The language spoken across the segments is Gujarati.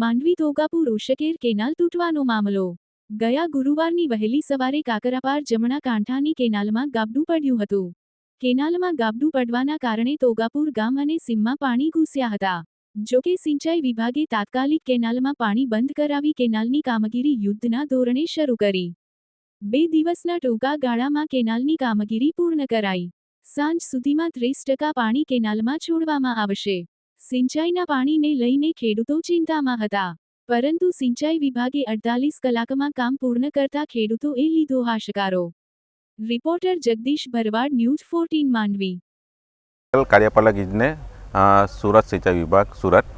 માંડવી ધોગાપુ ઉશકેર કેનાલ તૂટવાનો મામલો. ગયા ગુરુવારની વહેલી સવારે કાકરાપાર જમણા કાંઠાની કેનાલમાં ગાબડું પડ્યું હતું. કેનાલમાં ગાબડું પડવાના કારણે તોગાપુર ગામ અને સીમમાં પાણી ઘૂસ્યા હતા. જોકે સિંચાઈ વિભાગે તાત્કાલિક કેનાલમાં પાણી બંધ કરાવી કેનાલની કામગીરી યુદ્ધના ધોરણે શરૂ કરી. બે દિવસના ટૂંકા ગાળામાં કેનાલની કામગીરી પૂર્ણ કરાઈ. સાંજ સુધીમાં ત્રીસ ટકા પાણી કેનાલમાં છોડવામાં આવશે. સિંચાઈના પાણીને લઈને ખેડૂતો ચિંતામાં હતા. પરંતુ સિંચાઈ વિભાગે અડતાલીસ કલાકમાં કામ પૂર્ણ કરતા ખેડૂતોએ લીધો હાશકારો. Reporter Jagdish Bharwad, news fourteen, Mandvi. કાર્યપાલક ઇજને સુરત સિંચાઈ વિભાગ, સુરત.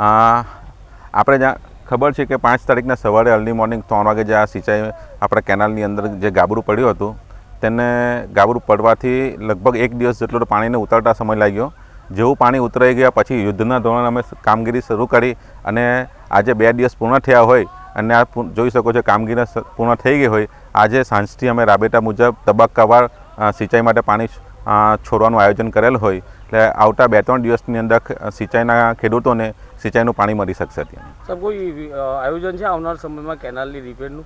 આપણે જ્યાં ખબર છે કે પાંચ તારીખના સવારે અર્લી મોર્નિંગ ત્રણ વાગે જે આ સિંચાઈ આપણા કેનાલની અંદર જે ગાબરું પડ્યું હતું, તેને ગાબરું પડવાથી લગભગ એક દિવસ જેટલો પાણીને ઉતરતા સમય લાગ્યો. જેવું પાણી ઉતરાઈ ગયા પછી યુદ્ધના ધોરણે અમે કામગીરી શરૂ કરી અને આજે બે દિવસ પૂર્ણ થયા હોય અને આ જોઈ શકો છો કામગીરી પૂર્ણ થઈ ગઈ હોય. આજે સાંજથી અમે રાબેટા મુજબ તબક્કાવાર સિંચાઈ માટે પાણી છોડવાનું આયોજન કરેલ હોય. એટલે આવતા બે ત્રણ દિવસની અંદર સિંચાઈના ખેડૂતોને સિંચાઈનું પાણી મળી શકશે ત્યાં કોઈ આયોજન છે આવનાર સમયમાં કેનાલની રિપેરનું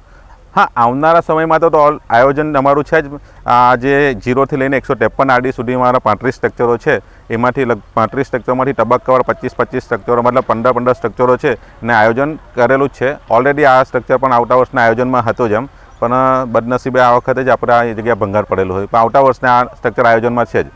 હા, આવનારા સમયમાં તો ઓલ આયોજન અમારું છે જ. આ જે જીરોથી લઈને એકસો ત્રેપન આરડી સુધી મારા પાંત્રીસ સ્ટ્રક્ચરો છે, એમાંથી લગ પાંત્રીસ સ્ટ્રક્ચરમાંથી તબક્કાવાર પચીસ પચીસ સ્ટ્રક્ચરો મતલબ પંદર પંદર સ્ટ્રક્ચરો છે, ને આયોજન કરેલું જ છે. ઓલરેડી આ સ્ટ્રક્ચર પણ આવતા વર્ષના આયોજનમાં હતો જ એમ. પણ બદનસીબે આ વખતે જ આપણે આ જગ્યા ભંગાર પડેલું હોય. પણ આવતા વર્ષના આ સ્ટ્રક્ચર આયોજનમાં છે જ.